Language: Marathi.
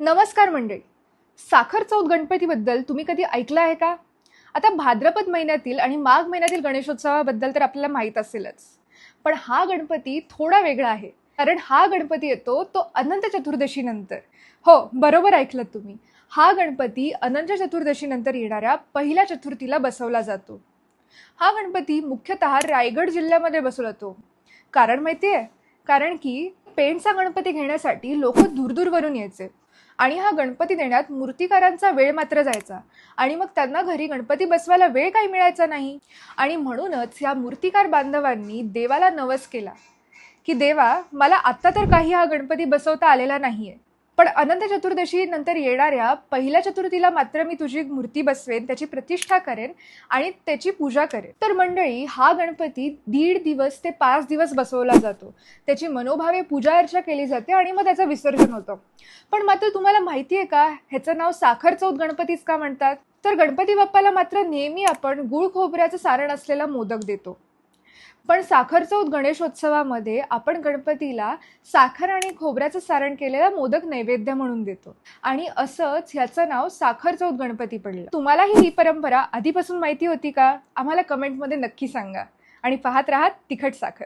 नमस्कार मंडळी. साखर चौथ गणपतीबद्दल तुम्ही कधी ऐकलं आहे का? आता भाद्रपद महिन्यातील आणि माघ महिन्यातील गणेशोत्सवाबद्दल तर आपल्याला माहीत असेलच. पण हा गणपती थोडा वेगळा आहे. कारण हा गणपती येतो तो अनंत चतुर्दशीनंतर हो बरोबर ऐकलं तुम्ही. हा गणपती अनंत चतुर्दशीनंतर येणाऱ्या पहिल्या चतुर्थीला बसवला जातो. हा गणपती मुख्यतः रायगड जिल्ह्यामध्ये बसवला जातो कारण माहिती आहे कारण की पेंडचा गणपती घेण्यासाठी लोक दूरदूरवरून यायचे. आणि हा गणपती देण्यात मूर्तिकारांचा वेळ मात्र जायचा. आणि मग त्यांना घरी गणपती बसवायला वेळ काही मिळायचा नाही. आणि म्हणूनच या मूर्तिकार बांधवांनी देवाला नवस केला. की देवा मला आत्ता तर काही हा गणपती बसवता आलेला नाही आहे पण अनंत चतुर्दशी नंतर येणाऱ्या पहिल्या चतुर्थीला मात्र मी तुझी मूर्ती बसवेन त्याची प्रतिष्ठा करेन आणि त्याची पूजा करेन. तर मंडळी हा गणपती दीड दिवस ते पाच दिवस बसवला जातो. त्याची मनोभावे पूजा अर्चा केली जाते आणि मग त्याचं विसर्जन होतं. पण मात्र तुम्हाला माहिती आहे का? ह्याचं नाव साखर चौथ गणपतीच का म्हणतात? तर गणपती बाप्पाला मात्र नेहमी आपण गुळ खोबऱ्याचं सारण असलेला मोदक देतो. पण साखर चौथ गणेशोत्सवामध्ये आपण गणपतीला साखर आणि खोबऱ्याचं सारण केलेला मोदक नैवेद्य म्हणून देतो. आणि असंच ह्याचं नाव साखर चौथ गणपती पडलं. तुम्हालाही ही परंपरा आधीपासून माहिती होती का? आम्हाला कमेंटमध्ये नक्की सांगा. आणि पाहत राहा तिखट साखर.